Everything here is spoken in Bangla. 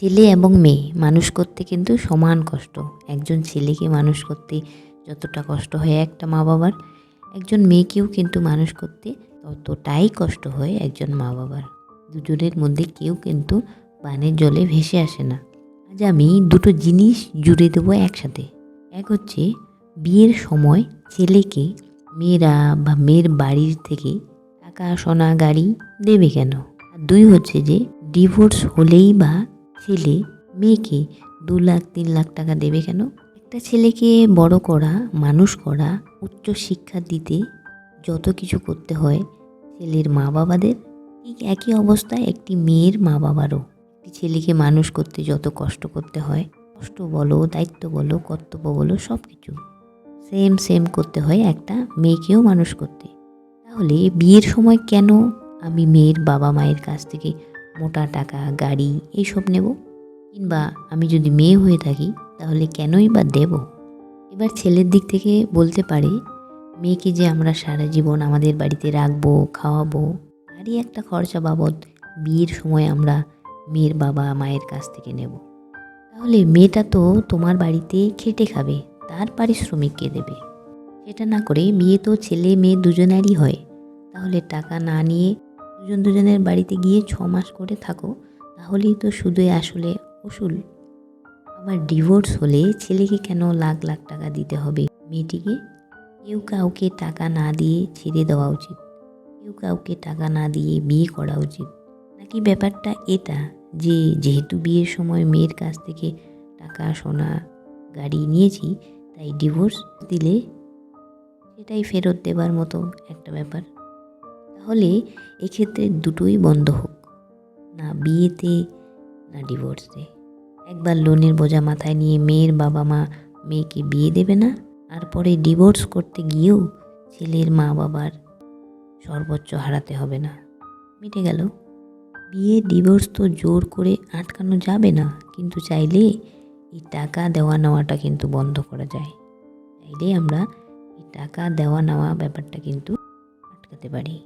ছেলে এবং মেয়ে, মানুষ করতে কিন্তু সমান কষ্ট। একজন ছেলেকে মানুষ করতে যতটা কষ্ট হয় একটা মা বাবার একজন মেয়েকেও কিন্তু মানুষ করতে ততটাই কষ্ট হয় একজন মা বাবার দুজনের মধ্যে কেউ কিন্তু বানের জলে ভেসে আসে না। আজ আমি দুটো জিনিস জুড়ে দেবো একসাথে। এক হচ্ছে, বিয়ের সময় ছেলেকে মেয়েরা বা মেয়ের বাড়ির থেকে টাকা সোনা গাড়ি দেবে কেন? আর দুই হচ্ছে যে, ডিভোর্স হলেই বা ছেলে, মেয়েকে দু লাখ, তিন লাখ টাকা দেবে কেন? একটা ছেলেকে বড় করা, মানুষ করা, উচ্চ শিক্ষা দিতে যত কিছু করতে হয় ছেলের মা বাবাদের ঠিক একই অবস্থায় একটি মেয়ের মা বাবারও একটি ছেলেকে মানুষ করতে যত কষ্ট করতে হয়, কষ্ট বলো, দায়িত্ব বলো, কর্তব্য বলো সব কিছু সেম সেম করতে হয় একটা মেয়েকেও মানুষ করতে। তাহলে বিয়ের সময় কেন আমি মেয়ের বাবা মায়ের কাছ থেকে মোটা টাকা, গাড়ি এইসব নেব। কিংবা আমি যদি মেয়ে হয়ে থাকি, তাহলে কেনই বা দেব? এবার ছেলের দিক থেকে বলতে পারে, মেয়েকে যে আমরা সারা জীবন আমাদের বাড়িতে রাখব, খাওয়াবো, তারই একটা খরচা বাবদ বিয়ের সময় আমরা মেয়ের বাবা মায়ের কাছ থেকে নেব। তাহলে মেয়েটা তো তোমার বাড়িতে খেটে খাবে, তার পারিশ্রমিক কে দেবে? সেটা না করে বিয়ে তো ছেলে মেয়ে দুজনেরই হয়। তাহলে টাকা না নিয়ে দুজন দুজনের বাড়িতে গিয়ে ছ মাস করে থাকো, তাহলেই তো শুধু আসলে উসুল। আবার ডিভোর্স হলে ছেলেকে কেন লাখ লাখ টাকা দিতে হবে? মেয়েটিকে? কেউ কাউকে টাকা না দিয়ে ছেড়ে দেওয়া উচিত। কেউ কাউকে টাকা না দিয়ে বিয়ে করা উচিত। নাকি ব্যাপারটা এটা যে যেহেতু বিয়ের সময় মেয়ের কাছ থেকে টাকা, সোনা, গাড়ি নিয়েছি, তাই ডিভোর্স দিলে সেটাই ফেরত দেবার মতো একটা ব্যাপার। তাহলে এক্ষেত্রে দুটোই বন্ধ হোক। না বিয়েতে, না ডিভোর্সে। একবার লোনের বোঝা মাথায় নিয়ে মেয়ের বাবা মা মেয়েকে বিয়ে দেবে না, আর পরে ডিভোর্স করতে গিয়েও ছেলের মা বাবার সর্বোচ্চ হারাতে হবে না। মিটে গেল। বিয়ে, ডিভোর্স তো জোর করে আটকানো যাবে না, কিন্তু চাইলে এই টাকা দেওয়া নেওয়াটা কিন্তু বন্ধ করা যায়। চাইলে আমরা এই টাকা দেওয়া নেওয়া ব্যাপারটা কিন্তু আটকাতে পারি।